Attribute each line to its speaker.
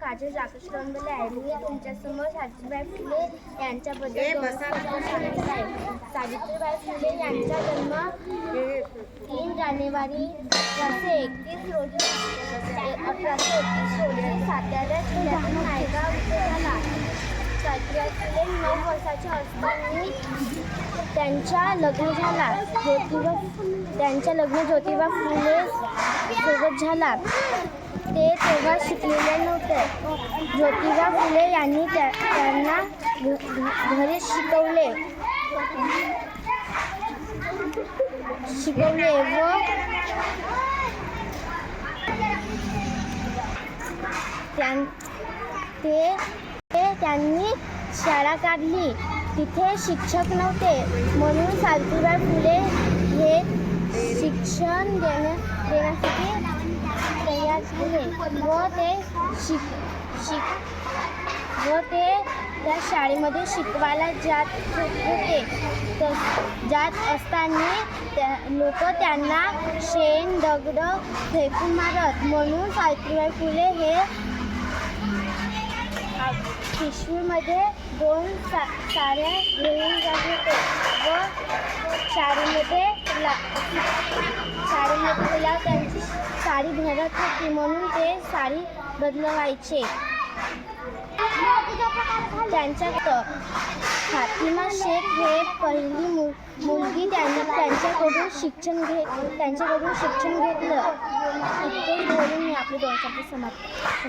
Speaker 1: माझे राकेश लोंबले आहे. मी तुमच्यासमोर सावित्रीबाई फुले यांच्याबद्दल आहे. सावित्रीबाई फुले यांचा जन्म तीन जानेवारी अठराशे एकतीस रोजी अठराशे एकतीस रोजी सातारा जिल्ह्यातील नायगाव इथे झाला. सावित्रीबाई फुले नऊ वर्षाचे असताना त्यांचा लग्न झाला. ज्योतिबा त्यांच्या लग्न ज्योतिबा फुले सोबत झाला. ते तेव्हा नव्हते ज्योतिबा फुले यांनी त्या त्यांना घ- घरी शिकवले. शिकवले व त्यां- ते ते त्यांनी शाळा काढली. तिथे शिक्षक नव्हते. म्हणून सावित्रीबाई फुले हे शिक्षण देण्या देण्यासाठी तयार व ते शिक शिक व ते त्या शाळेमध्ये शिकवायला जात होते. तस जात असताना त्या लोक त्यांना शेण दगड फेकून मारत. म्हणून सावित्रीबाई फुले हे पिशवीमध्ये दोन सा साड्या घेऊन जात होते. व शाळेमध्ये ला शाळेमध्ये तिला साडी भरत होती म्हणून ते साडी बदलवायचे. त्यांच्या फातिमा शेख हे पहिली मु मुलगी त्यांनी त्यांच्याकडून शिक्षण घे त्यांच्याकडून शिक्षण घेतलं. इतकं बोलून मी आपले दोन शब्द समाप्त